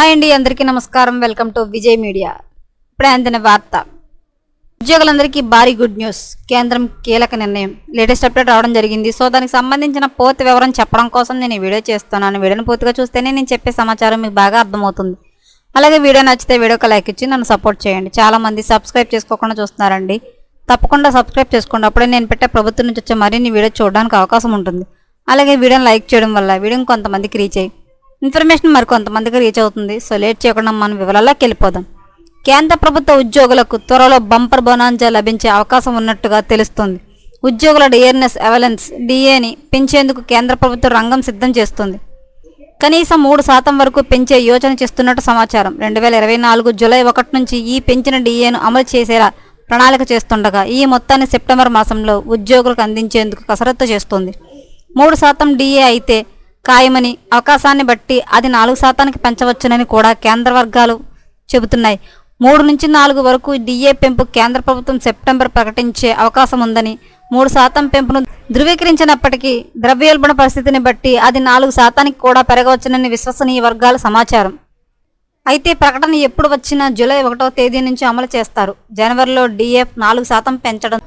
Hi అండి అందరికీ నమస్కారం. Welcome to Vijay media. ఇప్పుడే అందిన వార్త. ఉద్యోగులందరికీ భారీ గుడ్ న్యూస్. కేంద్రం కీలక నిర్ణయం. లేటెస్ట్ అప్డేట్ రావడం జరిగింది. సో దానికి సంబంధించిన పూర్తి వివరం చెప్పడం కోసం నేను ఈ వీడియో చేస్తున్నాను. వీడియోని పూర్తిగా చూస్తేనే నేను చెప్పే సమాచారం మీకు బాగా అర్థమవుతుంది. అలాగే వీడియో నచ్చితే వీడియోకి లైక్ ఇచ్చి నన్ను సపోర్ట్ చేయండి. చాలా మంది సబ్స్క్రైబ్ చేసుకోకుండా చూస్తున్నారండి. తప్పకుండా సబ్స్క్రైబ్ చేసుకోండి. అప్పుడే నేను పెట్టే ప్రభుత్వం నుంచి వచ్చే మరిన్ని వీడియో చూడడానికి అవకాశం ఉంటుంది. అలాగే వీడియోని లైక్ చేయడం వల్ల వీడియోని కొంతమందికి రీచ్ అయ్యి ఇన్ఫర్మేషన్ మరి కొంతమందికి రీచ్ అవుతుంది. సో లేట్ చేయకుండా మనం వివరాల్లోకి వెళ్ళిపోదాం. కేంద్ర ప్రభుత్వ ఉద్యోగులకు త్వరలో బంపర్ బొనాంజా లభించే అవకాశం ఉన్నట్టుగా తెలుస్తుంది. ఉద్యోగుల డియర్నెస్ అవలెన్స్ డిఏని పెంచేందుకు కేంద్ర ప్రభుత్వం రంగం సిద్ధం చేస్తుంది. కనీసం మూడు శాతం వరకు పెంచే యోచన చేస్తున్నట్టు సమాచారం. రెండు వేల ఇరవై నాలుగు జూలై ఒకటి నుంచి ఈ పెంచిన డిఏను అమలు చేసేలా ప్రణాళిక చేస్తుండగా ఈ మొత్తాన్ని సెప్టెంబర్ మాసంలో ఉద్యోగులకు అందించేందుకు కసరత్తు చేస్తుంది. మూడు శాతం డిఏ అయితే ఖాయమని అవకాశాన్ని బట్టి అది నాలుగు శాతానికి పెంచవచ్చునని కూడా కేంద్ర వర్గాలు చెబుతున్నాయి. మూడు నుంచి నాలుగు వరకు డిఏ పెంపు కేంద్ర ప్రభుత్వం సెప్టెంబర్ ప్రకటించే అవకాశం ఉందని మూడు శాతం పెంపును ధృవీకరించినప్పటికీ ద్రవ్యోల్బణ పరిస్థితిని బట్టి అది నాలుగు శాతానికి కూడా పెరగవచ్చునని విశ్వసనీయ వర్గాల సమాచారం. అయితే ప్రకటన ఎప్పుడు వచ్చినా జూలై ఒకటో తేదీ నుంచి అమలు చేస్తారు. జనవరిలో డిఎఫ్ నాలుగు శాతం పెంచడం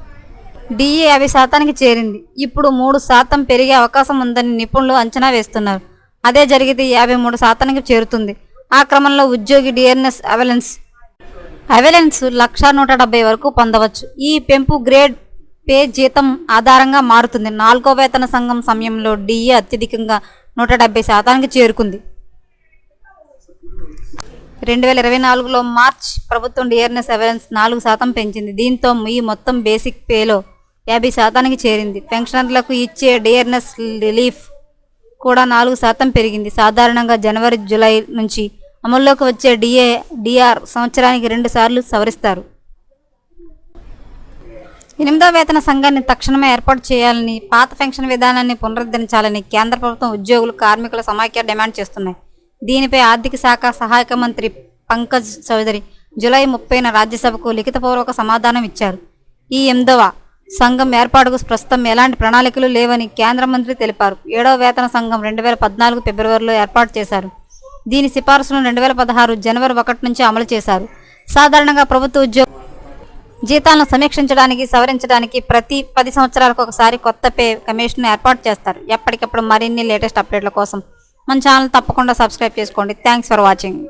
డిఏ యాభై శాతానికి చేరింది. ఇప్పుడు మూడు శాతం పెరిగే అవకాశం ఉందని నిపుణులు అంచనా వేస్తున్నారు. అదే జరిగితే యాభై మూడు శాతానికి చేరుతుంది. ఆ క్రమంలో ఉద్యోగి డియర్నెస్ అవెలెన్స్ అవెలెన్స్ లక్ష నూట డెబ్బై వరకు పొందవచ్చు. ఈ పెంపు గ్రేడ్ పే జీతం ఆధారంగా మారుతుంది. నాలుగో వేతన సంఘం సమయంలో డిఏ అత్యధికంగా నూట డెబ్బై శాతానికి చేరుకుంది. రెండు వేల ఇరవై నాలుగులో మార్చ్ ప్రభుత్వం డియర్నెస్ అవెలెన్స్ నాలుగు శాతం పెంచింది. దీంతో ఈ మొత్తం బేసిక్ పేలో యాభై శాతానికి చేరింది. పెన్షనర్లకు ఇచ్చే డియర్నెస్ రిలీఫ్ కూడా నాలుగు శాతం పెరిగింది. సాధారణంగా జనవరి జూలై నుంచి అమల్లోకి వచ్చే డిఏ డిఆర్ సంవత్సరానికి రెండు సార్లు సవరిస్తారు. ఎనిమిదో వేతన సంఘాన్ని తక్షణమే ఏర్పాటు చేయాలని పాత పెన్షన్ విధానాన్ని పునరుద్ధరించాలని కేంద్ర ప్రభుత్వం ఉద్యోగులు కార్మికుల సమాఖ్య డిమాండ్ చేస్తున్నాయి. దీనిపై ఆర్థిక శాఖ సహాయక మంత్రి పంకజ్ చౌదరి జూలై ముప్పైన రాజ్యసభకు లిఖితపూర్వక సమాధానం ఇచ్చారు. ఈ ఎనిమిదవ సంఘం ఏర్పాటుకు ప్రస్తుతం ఎలాంటి ప్రణాళికలు లేవని కేంద్ర మంత్రి తెలిపారు. ఏడవ వేతన సంఘం రెండు వేల పద్నాలుగు ఫిబ్రవరిలో ఏర్పాటు చేశారు. దీని సిఫార్సులను రెండు వేల పదహారు జనవరి ఒకటి నుంచి అమలు చేశారు. సాధారణంగా ప్రభుత్వ ఉద్యోగ జీతాలను సమీక్షించడానికి సవరించడానికి ప్రతి పది సంవత్సరాలకు ఒకసారి కొత్త పే కమిషన్ ఏర్పాటు చేస్తారు. ఎప్పటికప్పుడు మరిన్ని లేటెస్ట్ అప్డేట్ల కోసం మన ఛానల్ తప్పకుండా సబ్స్క్రైబ్ చేసుకోండి. Thanks for watching.